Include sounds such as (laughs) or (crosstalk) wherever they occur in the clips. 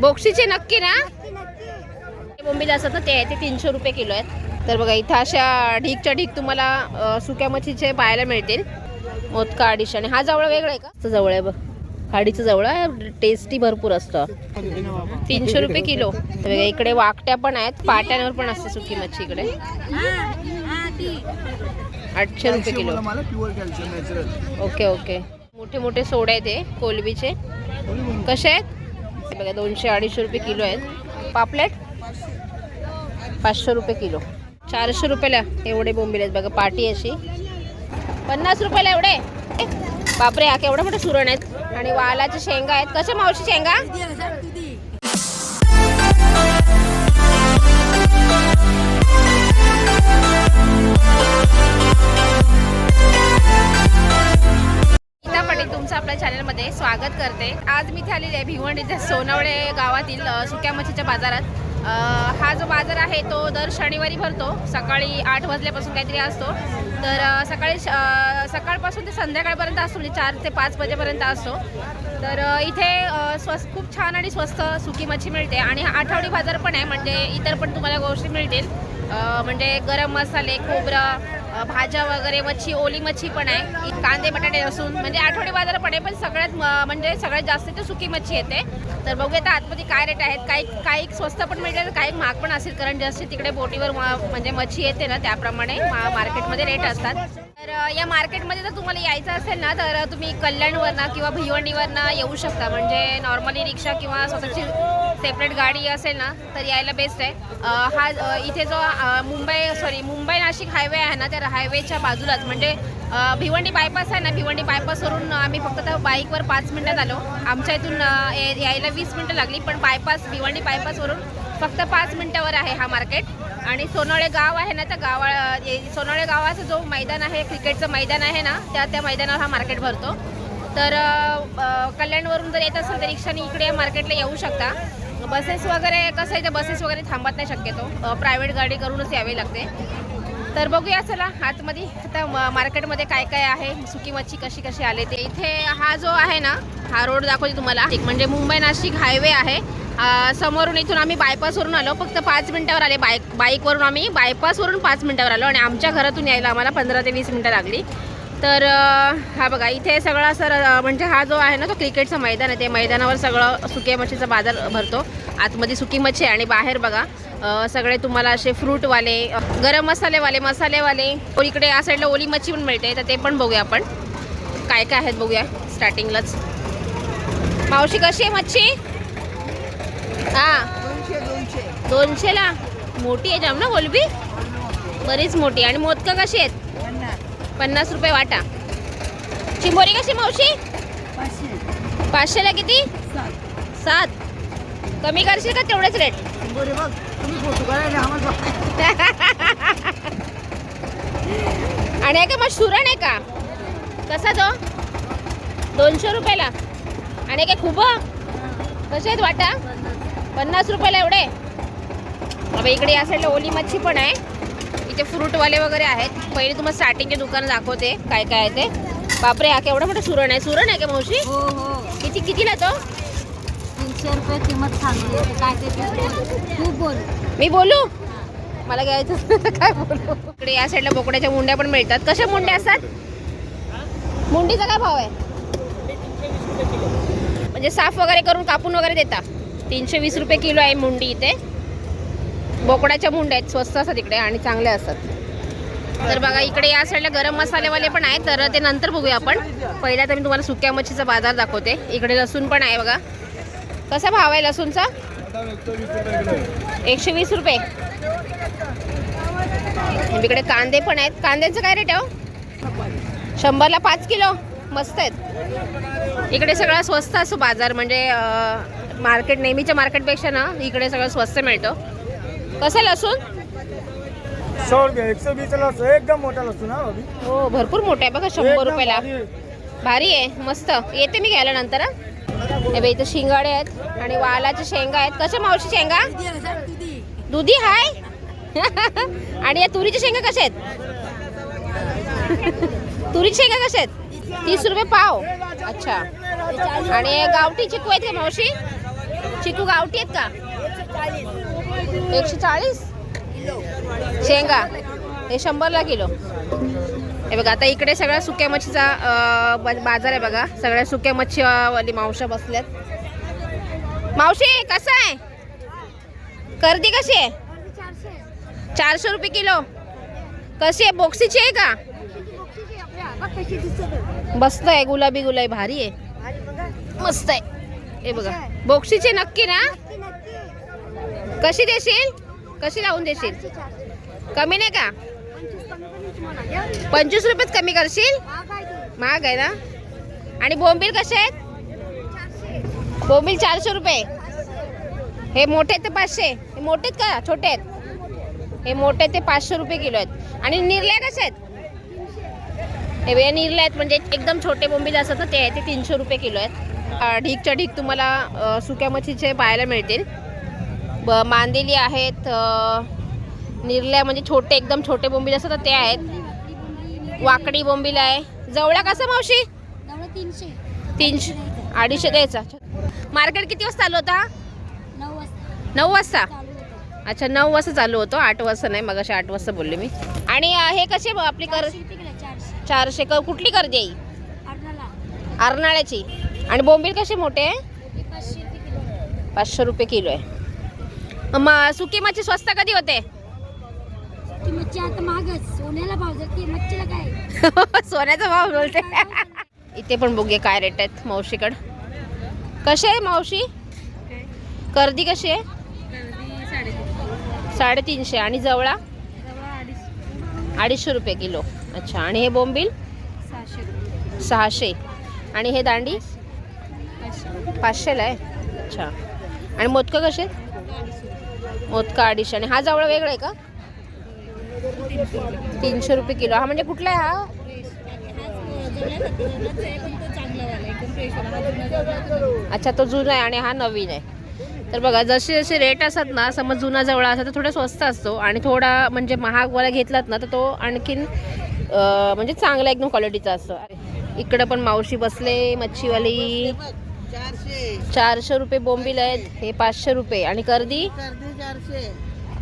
बोक्षीचे नक्की ना? बोंबील असतात ना ते आहे ते तीनशे रुपये किलो आहेत. तर बघा इथं अशा ढीकच्या ढीक तुम्हाला सुक्या मच्छीचे पाहायला मिळतील. मोदका अडीचशे आणि हा जवळ वेगळा आहे का? जवळ आहे बघ. खाडीचं जवळ आहे टेस्टी भरपूर असतं. तीनशे रुपये किलो. तर इकडे वाकट्या पण आहेत पाट्यांवर पण असते सुकी मच्छी इकडे. आठशे रुपये किलो. Okay okay. मोठे मोठे सोडे आहेत ते कोलबीचे. कसे आहेत? बघा दोनशे अडीचशे रुपये किलो आहेत. पापलेट? पाचशे रुपये किलो. चारशे रुपयाला एवढे बोंबील आहेत. बघा पाटी अशी. पन्नास रुपयाला एवढे? ए, बापरे हा केवढा मोठे सुरण आहेत. आणि वालाच्या शेंगा आहेत. कशा मावशी शेंगा? मी तुमचं आपल्या चॅनलमध्ये स्वागत करते. आज मी इथे आलेली आहे भिवंडीच्या सोनवळे गावातील सुक्या मच्छीच्या बाजारात. हा जो बाजार आहे तो दर शनिवारी भरतो. सकाळी आठ वाजल्यापासून काहीतरी असतो. तर सकाळी श- सकाळपासून ते संध्याकाळपर्यंत असतो म्हणजे चार ते पाच वाजेपर्यंत असतो. तर इथे स्वस् स्वस्त खूप छान आणि स्वस्त सुकी मच्छी मिळते आणि आठवडी बाजार पण आहे म्हणजे इतर पण तुम्हाला गोष्टी मिळतील. म्हणजे गरम मसाले खोबरं भाज्या वगैरे मच्छी ओली मच्छी पण आहे. कांदे बटाटे असून म्हणजे आठवडे बाजार पण आहे पण सगळ्यात म- म्हणजे सगळ्यात जास्त तर सुकी मच्छी येते. तर बघूया आता आतमध्ये काय रेट आहेत. काही काही स्वस्त पण मिळते तर काही महाग पण असेल कारण जसे तिकडे बोटीवर म्हणजे मच्छी येते ना त्याप्रमाणे मार्केटमध्ये रेट असतात. तर या मार्केटमध्ये जर तुम्हाला यायचं असेल ना तर तुम्ही कल्याणवरनं किंवा भिवंडीवरनं येऊ शकता. म्हणजे नॉर्मली रिक्षा किंवा स्वतःची सेपरेट गाडी असेल ना तर यायला बेस्ट आहे. हा इथे जो मुंबई सॉरी मुंबई नाशिक हायवे आहे ना त्या हायवेच्या बाजूलाच. म्हणजे भिवंडी बायपास आहे ना भिवंडी बायपासवरून आम्ही फक्त त्या बाईकवर पाच मिनटात आलो. आमच्या इथून ये- यायला वीस मिनटं लागली पण बायपास भिवंडी बायपासवरून फक्त पाच मिनटावर आहे हा मार्केट आणि सोनोळे गाव आहे ना त्या गावा ये- गावाचं जो मैदान आहे क्रिकेटचं मैदान आहे ना त्या त्या मैदानावर हा मार्केट भरतो. तर कल्याणवरून जर येत असेल तर रिक्षाने इकडे या मार्केटला येऊ शकता. बसेस वगैरे कसं आहे तर बसेस वगैरे थांबत नाही शक्यतो. प्रायव्हेट गाडी करूनच यावे लागते. तर बघूया चला आतमध्ये आता म- मार्केटमध्ये काय काय आहे सुकी मच्छी कशी कशी आले ते. इथे हा जो आहे ना हा रोड दाखवते तुम्हाला. एक म्हणजे मुंबई नाशिक हायवे आहे. समोरून इथून आम्ही बायपासवरून आलो. फक्त पाच मिनटावर आले बाईक बाईकवरून आम्ही बायपासवरून पाच मिनटावर आलो. आणि आमच्या घरातून यायला आम्हाला पंधरा ते वीस मिनटं लागली. तर हा बघा इथे सगळं असं म्हणजे हा जो आहे ना तो क्रिकेटचं मैदान आहे. ते मैदानावर सगळं सुक्या मच्छीचा बाजार भरतो. आतमध्ये सुकी मच्छी आहे आणि बाहेर बघा सगळे तुम्हाला असे फ्रूटवाले गरम मसालेवाले मसालेवाले. हो, इकडे या साईडला ओली मच्छी पण मिळते तर ते पण बघूया आपण. काय काय आहेत बघूया स्टार्टिंगलाच. मावशी कशी आहे मच्छी? हा. दोनशे दोनशे दोनशेला मोठी आहे जाम ना कोलबी बरीच मोठी. आणि मोदकं कशी आहेत? पन्नास रुपये वाटा. चिंबोरी कशी मावशी? पाचशे. पाचशेला किती? सात. कमी करशील का तेवढेच रेट आणि आहे का (laughs) मग सुरण आहे का? कसा तो? दोनशे रुपयाला. आणि काय खूप कसे आहेत वाटा? पन्नास. रुपयाला एवढे? अबे इकडे या साईडला ओली मच्छी पण आहे. इथे फ्रूटवाले वगैरे आहेत. पहिले तुम्हाला स्टार्टिंगचे दुकान दाखवते. काय काय आहे ते? बापरे हा केवढा मोठा सुरण आहे. सुरण आहे का मावशी? हो हो. किती कितीला तो? तीनशे रुपये किंमत काय ते. तू बोल. मी बोलू? मला घ्यायचं काय बोलू? इकडे या साईडला बोकड्याच्या मुंड्या पण मिळतात. कशा मुंड्या असतात? मुंडीचा काय भाव आहे? म्हणजे साफ वगैरे करून कापून वगैरे देता. तीनशे वीस रुपये किलो आहे मुंडी इथे. बोकडाच्या मुंड्या आहेत स्वस्त असतात इकडे आणि चांगल्या असतात. तर बघा इकडे या साईडला गरम मसालेवाले पण आहेत. तर ते नंतर बघूया आपण. पहिल्या तर मी तुम्हाला सुक्या मच्छीचा बाजार दाखवते. इकडे लसूण पण आहे बघा. कसा भाव आहे लसूणचा? एकशे वीस रुपये. इकडे कांदे पण आहेत. कांद्याचं काय रेट आहे हो? शंभरला पाच किलो. मस्त आहेत. इकडे सगळा स्वस्त असतो बाजार. म्हणजे मार्केट नेहमीच्या मार्केटपेक्षा ना इकडे सगळं स्वस्त मिळतं. कसं लसूण? सौ रुपये एकशे वीस लसूण एकदम मोठा लसूण हा अभि. हो भरपूर मोठं आहे बघा शंभर एकदम रुपयाला. भारी आहे. भारी आहे मस्त. येते मी घ्यायला नंतर हं. हे इथं शिंगाडे आहेत आणि वालाच्या शेंगा आहेत. कशा मावशी शेंगा? दुधी हाय. (laughs) आणि या तुरीच्या शेंगा कशा आहेत? (laughs) तुरीच्या शेंगा कशा आहेत? तीस रुपये पाव. अच्छा. आणि गावठी चिकू आहेत का मावशी? चिकू गावठी आहेत का? एकशे चाळीस शेंगा. हे शंभरला किलो. हे बघा आता इकडे सगळ्या सुक्या मच्छीचा बाजार आहे बघा. सगळ्या सुक्या मच्छीवाली मावशा बसल्यात. मावशी कसं आहे? कर्दी कशी आहे? चारशे रुपये किलो. कशी आहे? बोक्सीची आहे का? मस्त आहे गुलाबी गुलाबी भारी आहे. मस्त आहे हे बघा बोक्सीची नक्की ना? कशी देशील? कशी लावून देशील? कमी नाही का? पंचवीस रुपयेच कमी करशील? महाग आहे ना? आणि बोंबील कसे आहेत? बोंबील चारशे रुपये. हे मोठे आहेत ते पाचशे. हे मोठे आहेत का? छोटे आहेत? हे मोठे ते पाचशे रुपये किलो आहेत. आणि निरल्या कसे आहेत? हे वे निरले आहेत म्हणजे एकदम छोटे बोंबील असतात ना ते आहे ते तीनशे रुपये किलो आहेत. ढीकच्या ढीक तुम्हाला सुक्या मच्छीचे पाहायला मिळतील. ब मांदेली आहेत निरल्या म्हणजे छोटे एकदम छोटे बोंबील असतात ते आहेत. वाकडी बोंबील आहे. जवळा कसं मावशी? तीनशे. तीनशे. अडीचशे द्यायचा. मार्केट किती वाजता चालू होता? नऊ वाजता. अच्छा नऊ वाजता चालू होतो. आठ वाजता नाही मग आठ वाजता बोलले मी. आणि हे कसे आपली कर चारशे रुपये किलो चारशे. चारशे क कुठली कर देई अर्नाळ्याची आणि बोंबील कसे मोठे? पाचशे रुपये किलो आहे. मग सुकी मच्छी स्वस्त कधी होते? (laughs) सोन्याचा भाव बोलते. (laughs) इथे पण बघूया काय रेट आहेत मावशीकड. कसे आहे मावशी? कर्दी कशी आहे? साडेतीनशे. आणि जवळा? अडीचशे रुपये किलो. अच्छा. आणि हे बोंबील सहाशे. आणि हे दांडी? पाचशेला आहे? अच्छा. आणि मोदकं कसे? आहेत मोदका अडीचशे. आणि हा जवळ वेगळा आहे का? तीनशे रुपये किलो. हा म्हणजे कुठला आहे हा? अच्छा तो जुना आहे आणि हा नवीन आहे. तर बघा जसे जसे रेट असतात ना समज जुना जवळ असा तर थोडा स्वस्त असतो. आणि थोडा म्हणजे महागवाला घेतलात ना तर तो आणखीन म्हणजे चांगला एकदम क्वालिटीचा असतो. अरे, इकडं पण मावशी बसले मच्छीवाली. चारशे. रुपये बोंबील आहेत. हे पाचशे रुपये. आणि कर्दी?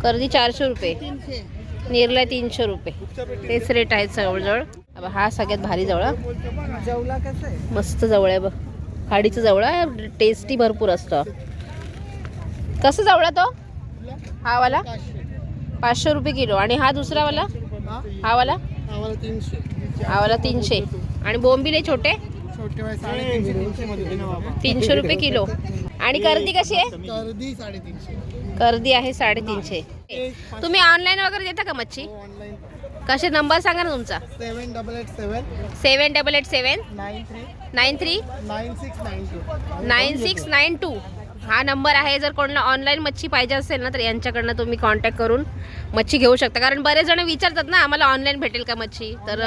कर्दी चारशे. रुपये. निरला तीनशे रुपये. तेच रेट आहेत जवळजवळ. हा सगळ्यात भारी जवळ. कसं आहे? मस्त जवळ आहे बघ. खाडीचं जवळ आहे. टेस्टी भरपूर असतं. कसं जवळ तो? हा वाला? पाचशे रुपये किलो. आणि हा दुसरा वाला? हा? वाला? हा वाला तीनशे. आणि बोंबिले छोटे छोटे? तीनशे रुपये किलो. आणि कर्दी कशी आहे? कर्दी आहे साडेतीनशे. तुम्ही ऑनलाईन वगैरे देता का मच्छी? ऑनलाईन कसे नंबर सांगा ना तुमचा. Seven double eight seven seven double eight seven nine three nine three nine six nine two. Nine six nine two. हा नंबर आहे. जर कोणाला ऑनलाईन मच्छी पाहिजे असेल ना तर यांच्याकडनं तुम्ही कॉन्टॅक्ट करून मच्छी घेऊ शकता. कारण बरेच जण विचारतात ना आम्हाला ऑनलाईन भेटेल का मच्छी? तर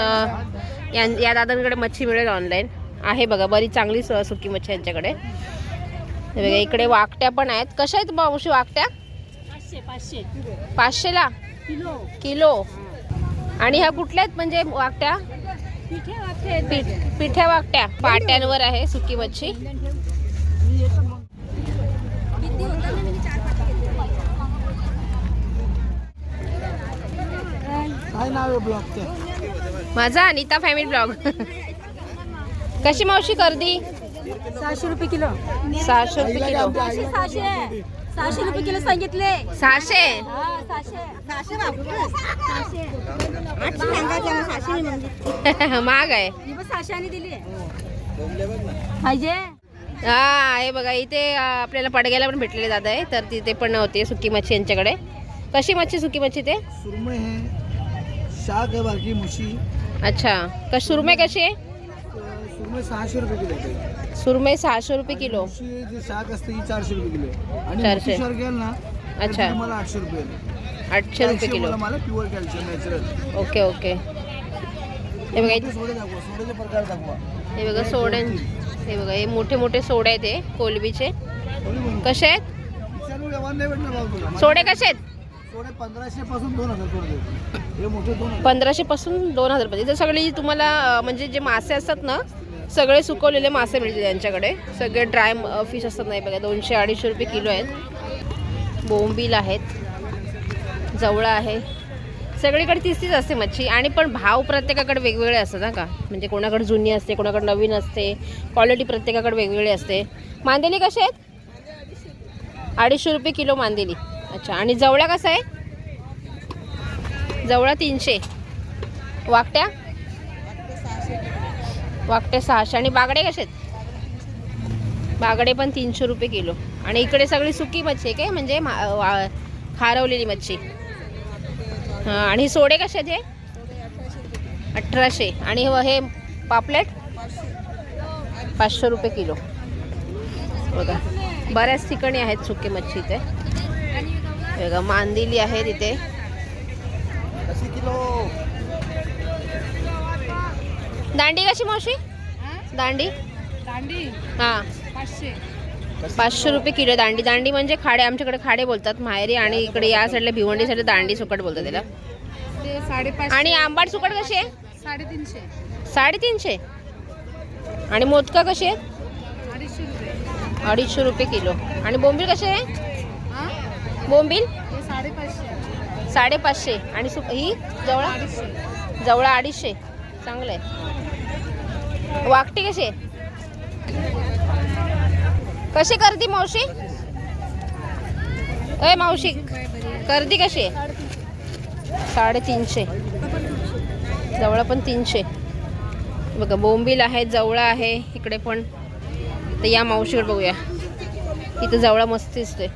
या दादांकडे मच्छी मिळेल ऑनलाईन आहे बघा बरीच चांगली सु- सुकी मच्छी यांच्याकडे. हे बघा इकडे वाकट्या पण आहेत. कशा आहेत मावशी वाकट्या? पाचशे पाचशे. पाचशेला? किलो. किलो. आणि ह्या कुठल्या आहेत म्हणजे वाकट्या? पिठे वाटते पीठ पिठ्या वाकट्या. पाट्यांवर आहे सुकी मच्छी. माझा अनिता फॅमिली ब्लॉग. कशी मावशी कर्दी सहाशे रुपये किलो. सहाशे रुपये किलो. सहाशे सहाशे रुपये किलो सांगितले. सहाशे? हा म्हणजे (laughs) महाग आहे. सहाशे दिली पाहिजे? हा हे बघा इथे आपल्याला पडग्याला पण भेटलेले दादा आहे. तर तिथे पण होते सुकी मच्छी यांच्याकडे. कशी मच्छी सुकी मच्छी ते? सुरमई है शाक है बाकी मुशी. अच्छा. कश सुरमई कशी आहे? सुरमई सहाशे रुपये किलो आहे. सुरमई सहाशे रुपये किलो. मुशी जे शाक असते ही चारशे रुपये किलो आहे. आणि चारशे. शाक घ्याल ना तर अच्छा. तुम्हाला आठशे रुपये आहे. आठशे रुपये किलो. वाला मला pure calcium natural okay okay. हे बघा इथे- सोडे दाखवा सोड्याचे प्रकार दाखवा. हे बघा सोड्यां हे बघा हे मोठे मोठे सोडे आहेत हे कोलबीचे. कसे आहेत? विचारू व्यवहार नाही भेटणार भाऊ तुला. सोडे कसे आहेत? सोडे पंधराशे पासून दोन हजार सोडे हे मोठे दोन हजार. पंधराशे पासून दोन हजार पर्यंत इथे सगळी तुम्हाला अं, म्हणजे जे मासे असतात ना सगळे सुकवलेले मासे मिळतील त्यांच्याकडे. सगळे ड्राय फिश असतात नाही बघा दोनशे अडीचशे रुपये किलो आहेत. बोंबील आहेत जवळा आहे. सगळीकडे तीच तीच असते मच्छी. आणि पण भाव प्रत्येकाकडे वेगवेगळे असतात ना का? म्हणजे कोणाकडे जुनी असते कोणाकडे नवीन असते. क्वालिटी प्रत्येकाकडे वेगवेगळी असते. मांदेली कसे आहेत? अडीचशे रुपये किलो मांदेली. अच्छा आणि जवळा कसा आहे? जवळा तीनशे. वाकट्या? वाकटे सहाशे. आणि बागडे कसे आहेत? बागडे पण तीनशे रुपये किलो. आणि इकडे सगळी सुकी मच्छी आहे काय? म्हणजे मा- वा- खारवलेली मच्छी. हां आणि सोडे कसे आहेत हे? अठराशे. आणि हे- पापलेट? पाचशे रुपये किलो. बघा. बऱ्याच ठिकाणी आहेत सुके मच्छी इथे. बघा मांदिली आहे तिथे. दांडी कशी मावशी? दांडी? दांडी? हां. पाचशे. पाचशे रुपये किलो दांडी. दांडी म्हणजे खाडे. आमच्याकडे खाडे बोलतात. माहेरी आणि इकडे या साईडला भिवंडी साईडला दांडी सुकट बोलतात त्याला. आणि आंबाट सुकट कशी आहे? साडेतीनशे. साडेतीनशे. आणि मोदका कशी आहेत? अडीचशे रुपये. अडीचशे रुपये किलो. आणि बोंबील कसे आहे? हा? बोंबील? साडेपाचशे. साडेपाचशे. आणि ही? जवळा? जवळा अडीचशे. चांगलं आहे. वाकटी कशी कशी करती मावशी? अय मावशी करती कशी आहे? साडेतीनशे. जवळ पण तीनशे. बघा बोंबील आहे जवळा आहे इकडे पण. तर या मावशीकडे बघूया. इथं जवळा मस्त दिसतोय.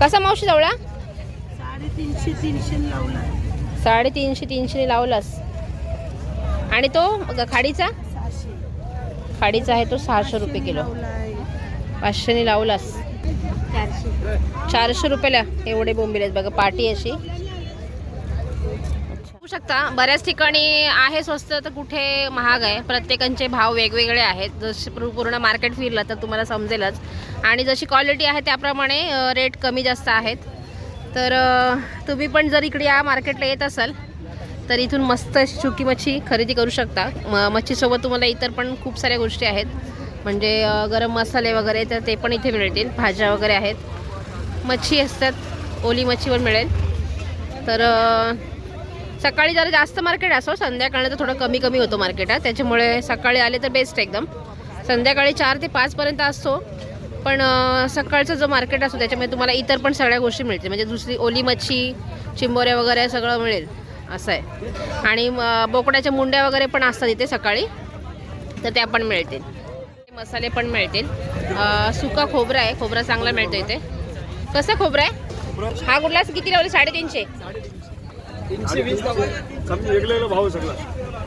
कसा मावशी जवळा? साडेतीनशे तीनशे लावला. साडेतीनशे तीनशे लावलास. आणि तो खाडीचा? खाडीचा आहे तो सहाशे रुपये किलो. पाचशेने लावलास. चारशे चारशे रुपयाला एवढे बोंबिले आहेत. बघा पाटी अशी. होऊ शकता बऱ्याच ठिकाणी आहे स्वस्त तर कुठे महाग आहे. प्रत्येकांचे भाव वेगवेगळे आहेत. जसे पूर्ण मार्केट फिरलं तर तुम्हाला समजेलच. आणि जशी क्वालिटी आहे त्याप्रमाणे रेट कमी जास्त आहेत. तर तुम्ही पण जर इकडे या मार्केटला येत असाल तर इथून मस्त अशी सुकी मच्छी खरेदी करू शकता. म मच्छीसोबत तुम्हाला इतर पण खूप साऱ्या गोष्टी आहेत. म्हणजे गरम मसाले वगैरे तर ते पण इथे मिळतील. भाज्या वगैरे आहेत. मच्छी असतात. ओली मच्छी पण मिळेल. तर सकाळी जरा जास्त मार्केट असो संध्याकाळी तर थोडं कमी कमी होतो मार्केटात त्याच्यामुळे सकाळी आले तर बेस्ट एकदम. संध्याकाळी चार ते पाचपर्यंत असतो. पण सकाळचा जो मार्केट असतो त्याच्यामुळे तुम्हाला इतर पण सगळ्या गोष्टी मिळतील. म्हणजे दुसरी ओली मच्छी चिंबोऱ्या वगैरे सगळं मिळेल. असं आहे. आणि बोकड्याच्या मुंड्या वगैरे पण असतात इथे सकाळी तर त्या पण मिळतील. मसाले पण मिळतील. सुका खोबरा आहे. खोबरा चांगला मिळतो इथे. कसं खोबरा आहे? हा कुठला किती लावले? साडेतीनशे.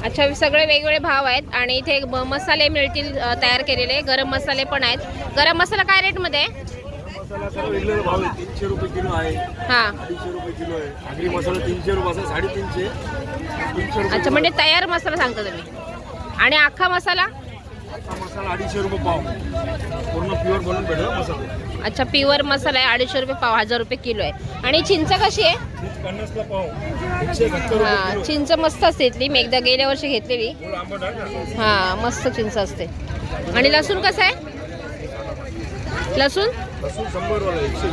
अच्छा सगळे वेगवेगळे भाव आहेत. आणि इथे ब- मसाले मिळतील तयार केलेले. गरम मसाले पण आहेत. गरम मसाला काय रेटमध्ये आहे? मसाला सर्व वेगवेगळा भाव आहे. तीनशे रुपये किलो आहे. हां. अडीचशे रुपये किलो आहे. आगरी मसाला तीनशे रुपये असा साडेतीनशे. तीनशे रुपये अच्छा म्हणजे तयार मसाला सांगता तुम्ही. आणि अख्खा मसाला? हा मसाला अडीचशे रुपये पाव. पूर्ण प्युअर बनून भेटेल मसाला. अच्छा प्युअर मसाला आहे अडीचशे रुपये पाव हजार रुपये किलो आहे. आणि चिंच कशी आहे? तीस पन्नासला पाव. एकशे एकाहत्तर रुपये हां किलो. चिंच मस्त असते इथली. मी एकदा गेल्या वर्षी घेतलेली. फुल आंबट आहे ना हां मस्त चिंच असते. आणि लसूण कसं आहे? लसूण? लसूण एकशे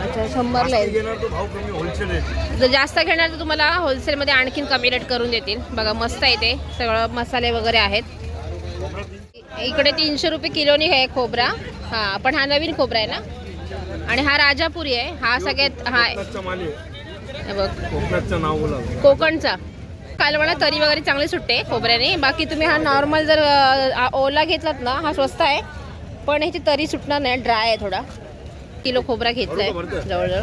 अच्छा शंभरला आहे. घेणार तो भाव कमी होलसेल आहे. जर जास्त घेणार तर तुम्हाला होलसेलमध्ये आणखीन कमी रेट करून देतील. बघा मस्त आहे ते. सगळं मसाले वगैरे आहेत. इकडे तीनशे रुपये किलोनी आहे खोबरा. हां पण हा नवीन खोबरा आहे ना? आणि हा राजापुरी आहे. हा सगळ्यात हा आहे. माल हे बघ. कोकणाचं नाव बोला कोकणचा. कालवणा तरी वगैरे चांगली सुटते खोबऱ्याने. बाकी तुम्ही हा नॉर्मल जर अ, ओला घेतलात ना हा स्वस्त आहे. पण ह्याची तरी सुटणार नाही ड्राय आहे थोडा. किलो खोबरा घेतलाय बरोबर, बरोबर. जवळजवळ.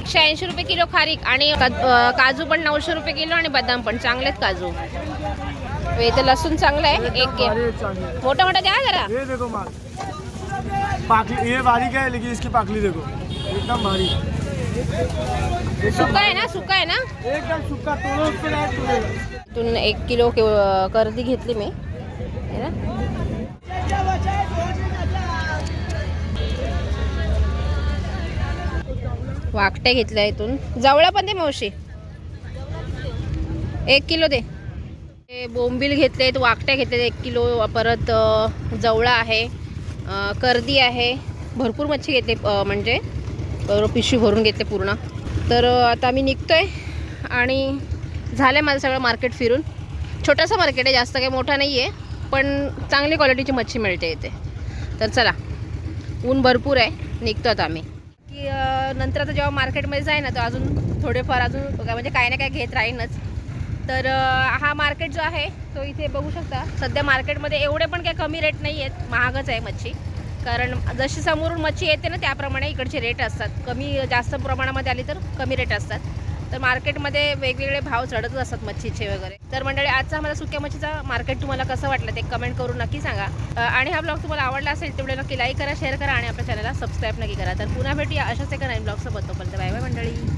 एकशे ऐंशी रुपये किलो खारीक आणि काजू पण नऊशे रुपये किलो आणि बदाम पण. चांगलेत काजू. इथं लसूण चांगलं आहे एक चांगली. मोठा मोठा द्या जरा. पाकली ये बारीक है लेकिन इसकी पाकली देखो. एकदम भारी. सुका आहे ना सुका आहे ना? एकदम सुक्का तोड़ो उसको डायरेक्ट तोड़ेगा. इथून एक किलो कर्दी घेतली मी. ना? वाकट्या घेतल्या इथून. जवळ पण दे मावशी. एक किलो दे. हे बोंबील घेतलेत वाकट्या घेतलेत एक किलो. परत जवळा आहे. कर्दी आहे. भरपूर मच्छी घेतली म्हणजे पिशवी भरून घेतले पूर्ण. तर आता मी निघतोय आणि झालं आहे माझं सगळं मार्केट फिरून. छोटंसं मार्केट आहे जास्त काही मोठा नाही आहे पण चांगली क्वालिटीची मच्छी मिळते इथे. तर चला ऊन भरपूर आहे निघतो आता आम्ही. की नंतर आता जेव्हा मार्केटमध्ये जाईल ना तर अजून थोडेफार अजून काय म्हणजे काही ना काय घेत राहीनच. तर हा मार्केट जो आहे तो इथे बघू शकता. सध्या मार्केटमध्ये एवढे पण काही कमी रेट नाही आहेत महागच आहे मच्छी. कारण जशी समोरून मच्छी येते ना त्याप्रमाणे इकडचे रेट असतात. कमी जास्त प्रमाणामध्ये आली तर कमी रेट असतात. तर मार्केटमध्ये वेगवेगळे भाव चढतच असतात मच्छीचे वगैरे. तर मंडळी आजचा मला सुक्या मच्छीचा मार्केट तुम्हाला कसं वाटलं ते कमेंट करून नक्की सांगा. आणि हा ब्लॉग तुम्हाला आवडला असेल तेवढे नक्की लाईक करा शेअर करा आणि आपल्या चॅनलला सबस्क्राईब नक्की करा. तर पुन्हा भेटूया अशाच एका नवीन ब्लॉगसोबत तोपर्यंत बाय बाय मंडळी.